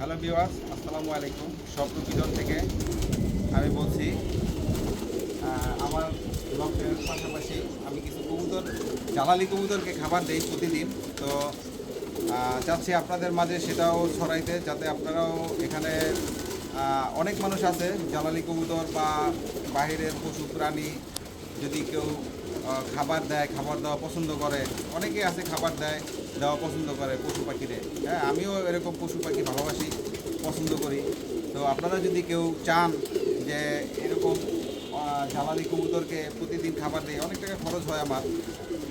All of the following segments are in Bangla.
হ্যালো ভিওয়ার্স আসসালামু আলাইকুম। স্বপ্ন পিজন থেকে আমি বলছি আমার ব্লগের পাশাপাশি আমি কিছু কবুতর জ্বালালি কবুতরকে খাবার দেই প্রতিদিন। তো চাচ্ছি আপনাদের মাঝে, সেটাও ছড়াইতে, যাতে আপনারাও এখানে অনেক মানুষ আছে জ্বালালি কবুতর বা বাইরের পশু প্রাণী, যদি কেউ খাবার দেয়, খাবার দেওয়া পছন্দ করে, অনেকেই আছে খাবার দেয়। দেওয়া পছন্দ করে পশু পাখিরে। হ্যাঁ আমিও এরকম পশু পাখি ভালোবাসি, পছন্দ করি। তো আপনারা যদি কেউ চান যে এরকম জ্বালানি কবুতরকে প্রতিদিন খাবার দেয়, অনেক টাকা খরচ হয় আমার।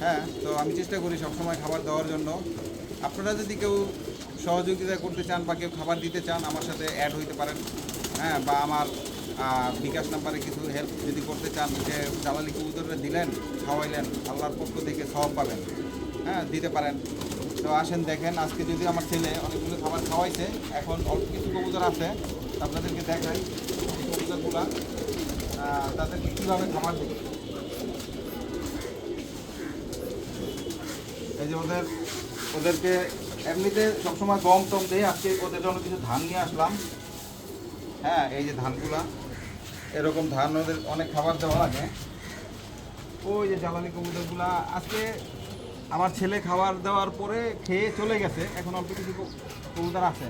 হ্যাঁ তো আমি চেষ্টা করি সবসময় খাবার দেওয়ার জন্য। আপনারা যদি কেউ সহযোগিতা করতে চান বা কেউ খাবার দিতে চান, আমার সাথে অ্যাড হইতে পারেন। হ্যাঁ বা আমার বিকাশ নাম্বারে কিছু হেল্প যদি করতে চান, যে জ্বালানি কবুতরটা দিলেন, খাওয়াইলেন, আল্লাহর পক্ষ থেকে সব পাবেন। হ্যাঁ দিতে পারেন। তো আসেন দেখেন, আজকে যদি আমার ছেলে অনেকগুলো খাবার খাওয়াইছে, এখন অল্প কিছু কবুতর আছে আপনাদেরকে দেখাই কবুতরগুলা তাদেরকে কীভাবে খাবার দিই। এই যে ওদের, ওদেরকে এমনিতে সবসময় গম টম দেই, আজকে ওদের জন্য কিছু ধান নিয়ে আসলাম। হ্যাঁ এই যে ধানগুলা, এরকম ধান ওদের অনেক খাবার দেওয়া লাগে। ওই যে জ্বালানি কবুতরগুলা, আজকে আমার ছেলে খাবার দেওয়ার পরে খেয়ে চলে গেছে এখন অল্প কিছু কবু- কবুতর আছে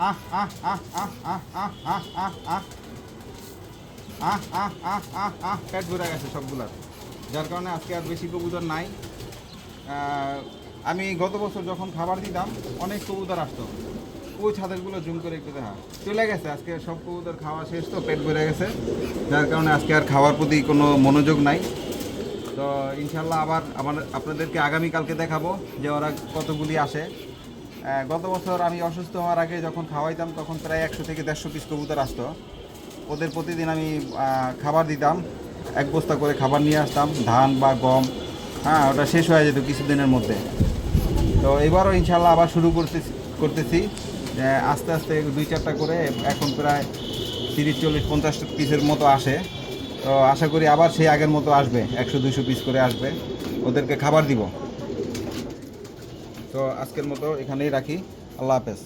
আহ আহ আহ আহ আহ আহ আহ আহ আহ আহ আহ আহ আহ আহ পেট ভরে গেছে সবগুলার যার কারণে আজকে আর বেশি কবুতর নাই আমি গত বছর যখন খাবার দিতাম অনেক কবুতর আসতো ওই ছাদেরগুলো জুম করে একটু দেখা চলে গেছে আজকে সব কবুতর খাওয়া শেষ তো পেট ভরে গেছে যার কারণে আজকে আর খাওয়ার প্রতি কোনো মনোযোগ নাই তো ইনশাল্লাহ আবার আমার আপনাদেরকে আগামীকালকে দেখাবো যে ওরা কতগুলি আসে। গত বছর আমি অসুস্থ হওয়ার আগে যখন খাওয়াইতাম, তখন প্রায় একশো থেকে দেড়শো পিস কবুতর আসতো। ওদের প্রতিদিন আমি খাবার দিতাম, এক বস্তা করে খাবার নিয়ে আসতাম, ধান বা গম হ্যাঁ ওটা শেষ হয়ে যেত কিছুদিনের মধ্যে। তো এবারও ইনশাল্লাহ আবার শুরু করতেছি করতেছি। আস্তে আস্তে দুই চারটা করে এখন প্রায় তিরিশ, চল্লিশ, পঞ্চাশ পিসের মতো আসে। তো আশা করি আবার সেই আগের মতো আসবে, একশো দুশো পিস করে আসবে। ওদেরকে খাবার দিব। তো আজকের মতো এখানেই রাখি। আল্লাহ হাফেজ।